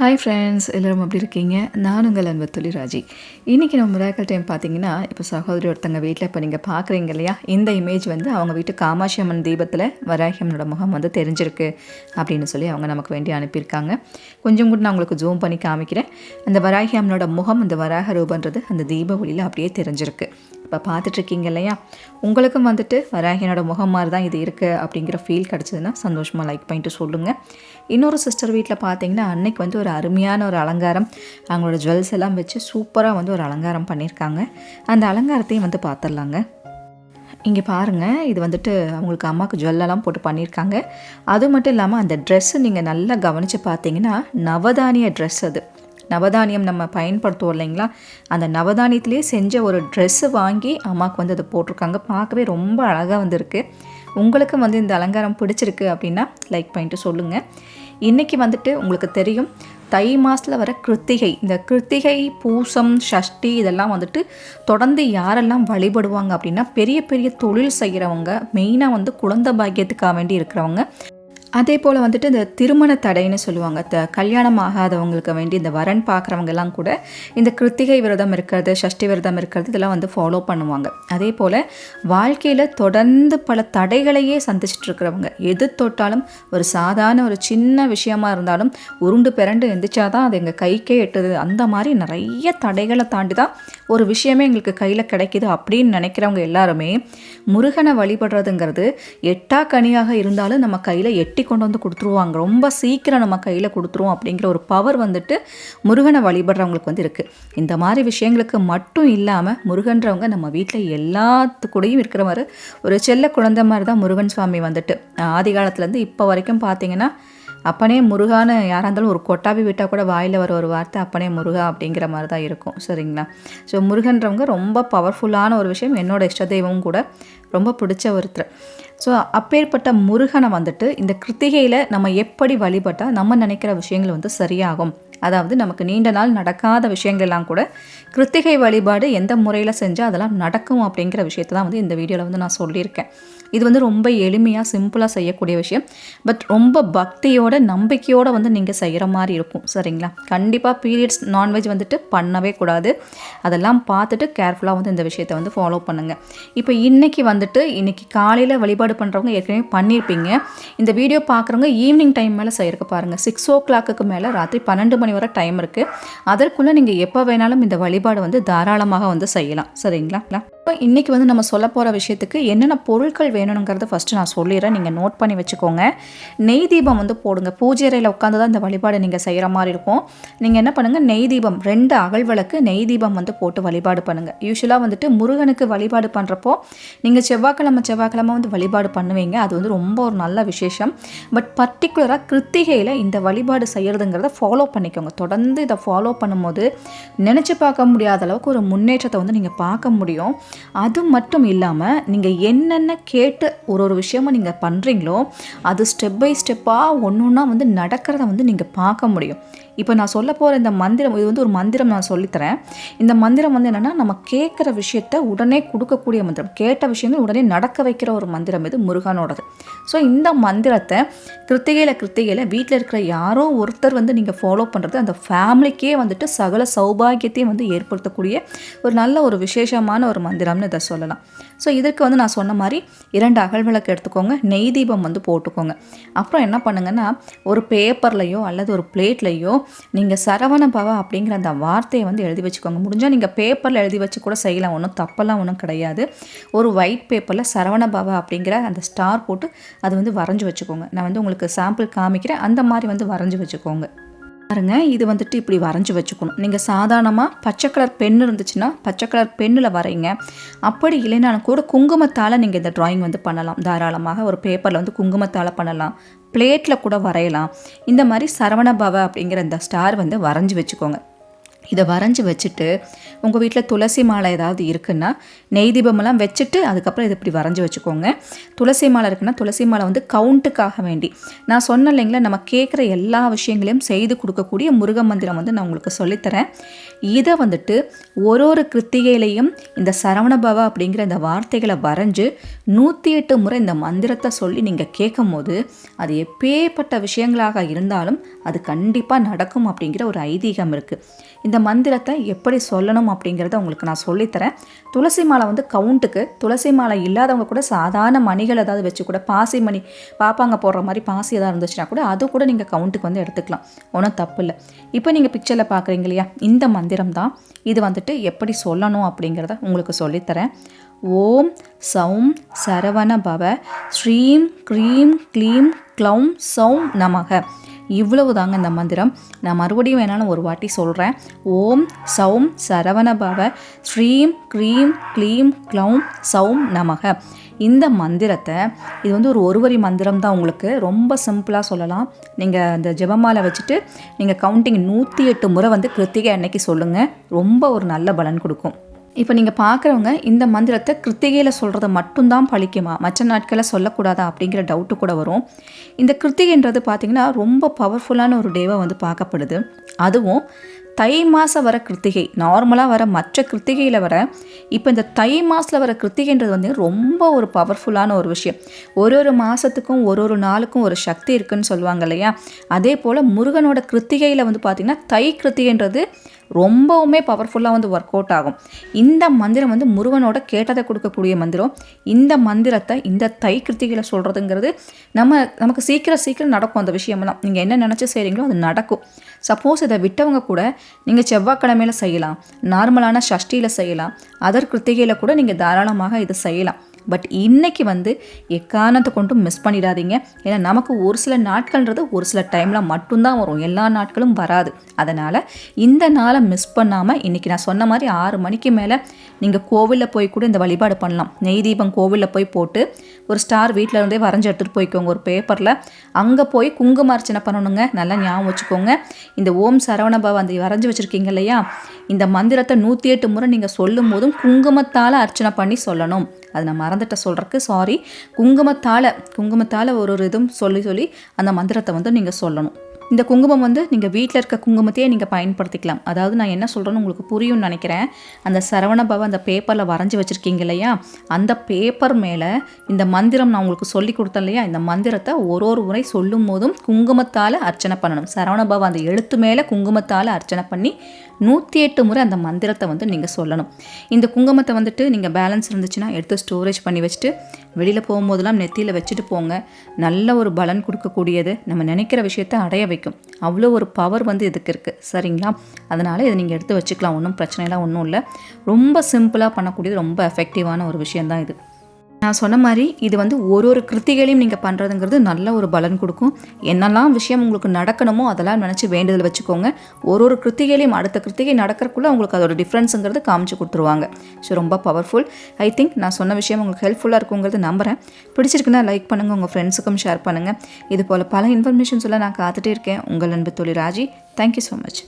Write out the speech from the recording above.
Hi friends எல்லோரும் எப்படி இருக்கீங்க? நான் உங்கள் அன்பு துளிராஜி இன்றைக்கி நம்ம மிராக்கல் டைம் பார்த்தீங்கன்னா இப்போ சகோதரி ஒருத்தங்க வீட்டில் இப்போ நீங்கள் பார்க்குறீங்க இல்லையா? இந்த இமேஜ் வந்து அவங்க வீட்டு காமாட்சி அம்மன் தீபத்தில் வராகி அம்மனோட முகம் வந்து தெரிஞ்சிருக்கு அப்படின்னு சொல்லி அவங்க நமக்கு வேண்டி அனுப்பியிருக்காங்க. கொஞ்சம் கூட நான் உங்களுக்கு ஜூம் பண்ணி காமிக்கிறேன். அந்த வராகி அம்மனோட முகம் அந்த வராக ரூபன்றது அந்த தீப ஒளியில் அப்படியே தெரிஞ்சிருக்கு. இப்போ பார்த்துட்ருக்கீங்க இல்லையா? உங்களுக்கும் வந்துட்டு வராகியனோட முகம் மாதிரி தான் இது இருக்குது அப்படிங்கிற ஃபீல் கிடச்சதுன்னா சந்தோஷமாக லைக் பண்ணிட்டு சொல்லுங்கள் இன்னொரு சிஸ்டர் வீட்டில் பார்த்தீங்கன்னா அன்னைக்கு வந்து ஒரு அருமையான ஒரு அலங்காரம். அவங்களோட ஜுவல்ஸ் எல்லாம் வச்சு சூப்பராக வந்து ஒரு அலங்காரம் பண்ணியிருக்காங்க அந்த அலங்காரத்தையும் வந்து பார்த்துடலாங்க இங்கே பாருங்கள் இது வந்துட்டு அவங்களுக்கு அம்மாவுக்கு ஜுவல்லெல்லாம் போட்டு பண்ணியிருக்காங்க அது மட்டும் இல்லாமல் அந்த ட்ரெஸ்ஸு நீங்கள் நல்லா கவனித்து பார்த்தீங்கன்னா நவதானிய ட்ரெஸ் அது. நவதானியம் நம்ம பயன்படுத்துவோம் இல்லைங்களா? அந்த நவதானியத்திலே செஞ்ச ஒரு ட்ரெஸ்ஸு வாங்கி அம்மாவுக்கு வந்து அதை போட்டிருக்காங்க. பார்க்கவே ரொம்ப அழகாக வந்திருக்கு. உங்களுக்கும் வந்து இந்த அலங்காரம் பிடிச்சிருக்கு அப்படின்னா லைக் பண்ணிட்டு சொல்லுங்கள் இன்றைக்கி வந்துட்டு உங்களுக்கு தெரியும் தை மாதத்தில் வர கிருத்திகை. இந்த கிருத்திகை பூசம் ஷஷ்டி இதெல்லாம் வந்துட்டு தொடர்ந்து யாரெல்லாம் வழிபடுவாங்க அப்படின்னா பெரிய பெரிய தொழில் செய்கிறவங்க மெயினாக வந்து குழந்தை பாக்கியத்துக்காக வேண்டி இருக்கிறவங்க. அதே போல் வந்துட்டு இந்த திருமண தடைன்னு சொல்லுவாங்க. த கல்யாணம் ஆகாதவங்களுக்கு வேண்டி இந்த வரன் பார்க்குறவங்க எல்லாம் கூட இந்த கிருத்திகை விரதம் இருக்கிறது சஷ்டி விரதம் இருக்கிறது இதெல்லாம் வந்து ஃபாலோ பண்ணுவாங்க. அதே போல் வாழ்க்கையில் தொடர்ந்து பல தடைகளையே சந்திச்சுட்டு இருக்கிறவங்க. எது தொட்டாலும் ஒரு சாதாரண ஒரு சின்ன விஷயமா இருந்தாலும் உருண்டு பிறண்டு எந்திரிச்சாதான் அது எங்கள் கைக்கே எட்டுது. அந்த மாதிரி நிறைய தடைகளை தாண்டி தான் ஒரு விஷயமே எங்களுக்கு கையில் கிடைக்கிது அப்படின்னு நினைக்கிறவங்க எல்லாருமே முருகனை வழிபடுறதுங்கிறது எட்டா கனியாக இருந்தாலும் நம்ம கையில் எட்டு வெட்டி கொண்டு வந்து கொடுத்துருவாங்க. ரொம்ப சீக்கிரம் நம்ம கையில் கொடுத்துருவோம் அப்படிங்கிற ஒரு பவர் வந்துட்டு முருகனை வழிபடுறவங்களுக்கு வந்து இருக்குது இந்த மாதிரி விஷயங்களுக்கு மட்டும் இல்லாமல் முருகன்றவங்க நம்ம வீட்டில் எல்லாத்து கூடயும் இருக்கிற மாதிரி ஒரு செல்ல குழந்தை மாதிரி தான் முருகன் சுவாமி வந்துட்டு. ஆதி காலத்துலேருந்து இப்போ வரைக்கும் பார்த்தீங்கன்னா அப்பனே முருகான்னு யாராக இருந்தாலும் ஒரு கொட்டாபி விட்டால் கூட வாயில் வர ஒரு வார்த்தை அப்பனே முருகா அப்படிங்கிற மாதிரி தான் இருக்கும். சரிங்களா? ஸோ முருகன்றவங்க ரொம்ப பவர்ஃபுல்லான ஒரு விஷயம். என்னோட இஷ்ட தெய்வமும் கூட ரொம்ப பிடிச்ச ஒருத்தர். ஸோ அப்பேற்பட்ட முருகனை வந்துட்டு இந்த கிருத்திகையில் நம்ம எப்படி வழிபட்டால் நம்ம நினைக்கிற விஷயங்கள் வந்து சரியாகும். அதாவது நமக்கு நீண்ட நாள் நடக்காத விஷயங்கள்லாம் கூட கிருத்திகை வழிபாடு எந்த முறையில் செஞ்சால் அதெல்லாம் நடக்கும் அப்படிங்கிற விஷயத்தை தான் வந்து இந்த வீடியோவில் வந்து நான் சொல்லியிருக்கேன். இது வந்து ரொம்ப எளிமையாக சிம்பிளாக செய்யக்கூடிய விஷயம். பட் ரொம்ப பக்தியோட நம்பிக்கையோடு வந்து நீங்கள் செய்கிற மாதிரி இருக்கும். சரிங்களா? கண்டிப்பாக பீரியட்ஸ் நான்வெஜ் வந்துட்டு பண்ணவே கூடாது. அதெல்லாம் பார்த்துட்டு கேர்ஃபுல்லாக வந்து இந்த விஷயத்தை வந்து ஃபாலோ பண்ணுங்கள் இப்போ இன்றைக்கி வந்துட்டு இன்றைக்கி காலையில் வழிபாடு பண்ணுறவங்க ஏற்கனவே பண்ணியிருப்பீங்க. இந்த வீடியோ பார்க்குறவங்க ஈவினிங் டைம் மேலே செய்யறக்கு பாருங்கள் சிக்ஸ் ஓ கிளாக்கு மேலே ராத்திரி பன்னெண்டு மணி வரை டைம் இருக்குது அதற்குள்ளே நீங்கள் எப்போ வேணாலும் இந்த வழிபாடு வந்து தாராளமாக வந்து செய்யலாம். சரிங்களா? அப்போ இன்றைக்கி வந்து நம்ம சொல்ல போகிற விஷயத்துக்கு என்னென்ன பொருட்கள் வேணுங்கிறத ஃபஸ்ட்டு நான் சொல்லிடுறேன். நீங்கள் நோட் பண்ணி வச்சுக்கோங்க. நெய் தீபம் வந்து போடுங்க. பூஜை அறையில் உட்காந்து தான் இந்த வழிபாடு நீங்கள் செய்கிற மாதிரி இருக்கும். நீங்கள் என்ன பண்ணுங்கள் நெய் தீபம் ரெண்டு அகல் நெய் தீபம் வந்து போட்டு வழிபாடு பண்ணுங்கள் யூஸ்வலாக வந்துட்டு முருகனுக்கு வழிபாடு பண்ணுறப்போ நீங்கள் செவ்வாய்க்கிழமை செவ்வாய்க்கிழமை வந்து வழிபாடு பண்ணுவீங்க. அது வந்து ரொம்ப ஒரு நல்ல விசேஷம். பட் பர்டிகுலராக கிருத்திகையில் இந்த வழிபாடு செய்கிறதுங்கிறத ஃபாலோ பண்ணிக்கோங்க. தொடர்ந்து இதை ஃபாலோ பண்ணும்போது நினச்சி பார்க்க முடியாத அளவுக்கு ஒரு முன்னேற்றத்தை வந்து நீங்கள் பார்க்க முடியும். அது மட்டும் இல்லாமல் நீங்கள் என்னென்ன கேட்டு ஒரு ஒரு விஷயமும் நீங்கள் பண்ணுறீங்களோ அது ஸ்டெப் பை ஸ்டெப்பாக ஒன்று ஒன்றா வந்து நடக்கிறத வந்து நீங்கள் பார்க்க முடியும். இப்போ நான் சொல்ல போகிற இந்த மந்திரம் இது வந்து ஒரு மந்திரம் நான் சொல்லித்தரேன். இந்த மந்திரம் வந்து என்னென்னா நம்ம கேட்குற விஷயத்த உடனே கொடுக்கக்கூடிய மந்திரம். கேட்ட விஷயங்கள் உடனே நடக்க வைக்கிற ஒரு மந்திரம் இது முருகனோடது. ஸோ இந்த மந்திரத்தை கிருத்திகையில் கிருத்திகையில் வீட்டில் இருக்கிற யாரோ ஒருத்தர் வந்து நீங்கள் ஃபாலோ பண்ணுறது அந்த ஃபேமிலிக்கே வந்துட்டு சகல சௌபாகியத்தையும் வந்து ஏற்படுத்தக்கூடிய ஒரு நல்ல ஒரு விசேஷமான ஒரு மந்திரம்னு இதை சொல்லலாம். ஸோ இதற்கு வந்து நான் சொன்ன மாதிரி இரண்டு அகல் விளக்கு எடுத்துக்கோங்க நெய் தீபம் வந்து போட்டுக்கோங்க. அப்புறம் என்ன பண்ணுங்கன்னா ஒரு பேப்பர்லையோ அல்லது ஒரு பிளேட்லையோ நீங்கள் சரவண பவா அப்படிங்கிற அந்த வார்த்தையை வந்து எழுதி வச்சுக்கோங்க. முடிஞ்சால் நீங்கள் பேப்பரில் எழுதி வச்சு கூட செய்யலாம் ஒன்றும் தப்பெல்லாம் ஒன்றும் கிடையாது. ஒரு ஒயிட் பேப்பரில் சரவண பவா அப்படிங்கிற அந்த ஸ்டார் போட்டு அது வந்து வரைஞ்சி வச்சுக்கோங்க. நான் வந்து உங்களுக்கு சாம்பிள் காமிக்கிறேன் அந்த மாதிரி வந்து வரைஞ்சி வச்சுக்கோங்க. பாருங்க இது வந்துட்டு இப்படி வரைஞ்சி வச்சுக்கணும். நீங்கள் சாதாரணமாக பச்சை கலர் பெண் இருந்துச்சுன்னா பச்சை கலர் பெண்ணில் வரைங்க. அப்படி இல்லைனாலும் கூட குங்குமத்தால் நீங்கள் இந்த ட்ராயிங் வந்து பண்ணலாம். தாராளமாக ஒரு பேப்பரில் வந்து குங்குமத்தால் பண்ணலாம். பிளேட்டில் கூட வரையலாம். இந்த மாதிரி சரவண பவ அப்படிங்கிற இந்த ஸ்டார் வந்து வரைஞ்சி வச்சுக்கோங்க. இதை வரைஞ்சி வச்சுட்டு உங்கள் வீட்டில் துளசி மாலை ஏதாவது இருக்குன்னா நெய் தீபமெல்லாம் வச்சுட்டு அதுக்கப்புறம் இதை இப்படி வரைஞ்சி வச்சுக்கோங்க. துளசி மாலை இருக்குன்னா துளசி மாலை வந்து கவுண்ட்டுக்காக வேண்டி. நான் சொன்ன இல்லைங்களா நம்ம கேட்குற எல்லா விஷயங்களையும் செய்து கொடுக்கக்கூடிய முருக மந்திரம் வந்து நான் உங்களுக்கு சொல்லித்தரேன். இதை வந்துட்டு ஒரு ஒரு கிருத்திகையிலையும் இந்த சரவணபவா அப்படிங்கிற இந்த வார்த்தைகளை வரைஞ்சு நூற்றி எட்டு முறை இந்த மந்திரத்தை சொல்லி நீங்கள் கேட்கும் போது அது எப்பேற்பட்ட விஷயங்களாக இருந்தாலும் அது கண்டிப்பாக நடக்கும் அப்படிங்கிற ஒரு ஐதீகம் இருக்குது இந்த மந்திரத்தை எப்படி சொல்லணும் அப்படிங்கிறத உங்களுக்கு நான் சொல்லித்தரேன். துளசி மாலை வந்து கவுண்ட்டுக்கு துளசி மாலை இல்லாதவங்க கூட சாதாரண மணிகள் ஏதாவது வச்சு கூட பாசி மணி பாப்பாங்க போடுற மாதிரி பாசி ஏதாவது இருந்துச்சுன்னா கூட அது கூட நீங்கள் கவுண்ட்டுக்கு வந்து எடுத்துக்கலாம். ஒன்றும் தப்பு இல்லை. இப்போ நீங்கள் பிக்சரில் பார்க்குறீங்க இல்லையா? இந்த மந்திரம் தான். இது வந்துட்டு எப்படி சொல்லணும் அப்படிங்கிறத உங்களுக்கு சொல்லித்தரேன். ஓம் சௌம் சரவண பவ ஸ்ரீம் க்ரீம் க்ளீம் க்ளௌம் சௌம் நமக. இவ்வளவு தாங்க இந்த மந்திரம். நான் மறுபடியும் வேணாலும் ஒரு வாட்டி சொல்கிறேன் ஓம் சௌம் சரவண பவ ஸ்ரீம் க்ரீம் க்ளீம் க்ளௌம் சௌம் நமக. இந்த மந்திரத்தை இது வந்து ஒரு ஒருவரி மந்திரம் தான் உங்களுக்கு. ரொம்ப சிம்பிளாக சொல்லலாம். நீங்கள் அந்த ஜெபமாலை வச்சுட்டு நீங்கள் கவுண்டிங் நூற்றி எட்டு முறை வந்து கிருத்திகை அன்னைக்கு சொல்லுங்கள் ரொம்ப ஒரு நல்ல பலன் கொடுக்கும். இப்போ நீங்கள் பார்க்குறவங்க இந்த மந்திரத்தை கிருத்திகையில் சொல்கிறத மட்டும்தான் பழிக்குமா? மற்ற நாட்களில் சொல்லக்கூடாதா அப்படிங்கிற டவுட்டு கூட வரும். இந்த கிருத்திகைன்றது பார்த்திங்கன்னா ரொம்ப பவர்ஃபுல்லான ஒரு டேவாக வந்து பார்க்கப்படுது. அதுவும் தை மாதம் வர கிருத்திகை நார்மலாக வர மற்ற கிருத்திகையில் வர இப்போ இந்த தை மாதத்தில் வர கிருத்திகைன்றது வந்து ரொம்ப ஒரு பவர்ஃபுல்லான ஒரு விஷயம். ஒரு ஒரு மாதத்துக்கும் ஒரு ஒரு நாளுக்கும் ஒரு சக்தி இருக்குன்னு சொல்லுவாங்க இல்லையா? அதே போல் முருகனோட கிருத்திகையில் வந்து பார்த்திங்கன்னா தை கிருத்திகைன்றது ரொம்பவுமே பவர்ஃபுல்லாக வந்து ஒர்க் அவுட் ஆகும். இந்த மந்திரம் வந்து முருகனோட கேட்டதை கொடுக்கக்கூடிய மந்திரம். இந்த மந்திரத்தை இந்த தை கிருத்திகளை சொல்கிறதுங்கிறது நம்ம நமக்கு சீக்கிரம் சீக்கிரம் நடக்கும் அந்த விஷயமெல்லாம். நீங்கள் என்ன நினச்சி செய்கிறீங்களோ அது நடக்கும். சப்போஸ் இதை விட்டவங்க கூட நீங்கள் செவ்வாய்க்கிழமையில் செய்யலாம். நார்மலான சஷ்டியில் செய்யலாம். அதர் கிருத்திகையில் கூட நீங்கள் தாராளமாக இதை செய்யலாம். பட் இன்றைக்கி வந்து எக்காரணத்தை கொண்டும் மிஸ் பண்ணிடாதீங்க. ஏன்னா நமக்கு ஒரு சில நாட்கள்ன்றது ஒரு சில டைமில் மட்டும்தான் வரும். எல்லா நாட்களும் வராது. அதனால் இந்த நாளை மிஸ் பண்ணாமல் இன்றைக்கி நான் சொன்ன மாதிரி ஆறு மணிக்கு மேலே நீங்கள் கோவிலில் போய் கூட இந்த வழிபாடு பண்ணலாம். நெய் தீபம் கோவிலில் போய் போட்டு ஒரு ஸ்டார் வீட்டில் இருந்தே வரைஞ்சி எடுத்துகிட்டு போய்க்கோங்க. ஒரு பேப்பரில் அங்கே போய் குங்கும அர்ச்சனை பண்ணணுங்க. நல்லா ஞாபகம் வச்சுக்கோங்க. இந்த ஓம் சரவணபவ அந்த வரைஞ்சி வச்சுருக்கீங்க இல்லையா? இந்த மந்திரத்தை நூற்றி எட்டு முறை நீங்கள் சொல்லும் போதும் குங்குமத்தால் அர்ச்சனை பண்ணி சொல்லணும். அது நம்ம மறந்துட்ட சொல்கிறக்கு சாரி குங்குமத்தால் குங்குமத்தால் ஒரு ஒரு இதுவும் சொல்லி சொல்லி அந்த மந்திரத்தை வந்து நீங்கள் சொல்லணும். இந்த குங்குமம் வந்து நீங்கள் வீட்டில் இருக்க குங்குமத்தையே நீங்கள் பயன்படுத்திக்கலாம். அதாவது நான் என்ன சொல்கிறேன்னு உங்களுக்கு புரியும்னு நினைக்கிறேன். அந்த சரவண பவ அந்த பேப்பரில் வரைஞ்சி வச்சுருக்கீங்க இல்லையா? அந்த பேப்பர் மேலே இந்த மந்திரம் நான் உங்களுக்கு சொல்லி கொடுத்தேன் இல்லையா? இந்த மந்திரத்தை ஒரு ஒரு முறை சொல்லும் போதும் குங்குமத்தால் அர்ச்சனை பண்ணணும். சரவண பவ அந்த எழுத்து மேலே குங்குமத்தால் அர்ச்சனை பண்ணி நூற்றி எட்டு முறை அந்த மந்திரத்தை வந்து நீங்கள் சொல்லணும். இந்த குங்குமத்தை வந்துட்டு நீங்கள் பேலன்ஸ் இருந்துச்சுன்னா எடுத்து ஸ்டோரேஜ் பண்ணி வச்சுட்டு வெளியில் போகும்போதெல்லாம் நெத்தியில் வச்சுட்டு போங்க. நல்ல ஒரு பலன் கொடுக்கக்கூடியது. நம்ம நினைக்கிற விஷயத்த அடைய வைக்கும் அவ்வளோ ஒரு பவர் வந்து இதுக்கு இருக்குது சரிங்களா? அதனால் இதை நீங்கள் எடுத்து வச்சுக்கலாம். ஒன்றும் பிரச்சனைலாம் ஒன்றும் இல்லை. ரொம்ப சிம்பிளாக பண்ணக்கூடியது ரொம்ப எஃபெக்டிவான ஒரு விஷயந்தான் இது. நான் சொன்ன மாதிரி இது வந்து ஒரு ஒரு கிருத்திகளையும் நீங்கள் பண்ணுறதுங்கிறது நல்ல ஒரு பலன் கொடுக்கும். என்னெல்லாம் விஷயம் உங்களுக்கு நடக்கணுமோ அதெல்லாம் நினச்சி வேண்டுதல் வச்சுக்கோங்க. ஒரு ஒரு கிருத்திகளையும் அடுத்த கிருத்திகை நடக்கிறக்குள்ளே உங்களுக்கு அதோட டிஃப்ரென்ஸுங்கிறது காமிச்சு கொடுத்துருவாங்க. ஸோ ரொம்ப பவர்ஃபுல் ஐ திங்க் நான் சொன்ன விஷயம் உங்களுக்கு ஹெல்ப்ஃபுல்லாக இருக்குங்கிறது நம்புகிறேன் பிடிச்சிருக்குன்னா லைக் பண்ணுங்கள் உங்கள் ஃப்ரெண்ட்ஸுக்கும் ஷேர் பண்ணுங்கள் இது போல் பல இன்ஃபர்மேஷன்ஸ் எல்லாம் நான் காத்துட்டே இருக்கேன். உங்கள் அன்பு தொழில் ராஜி. Thank you so much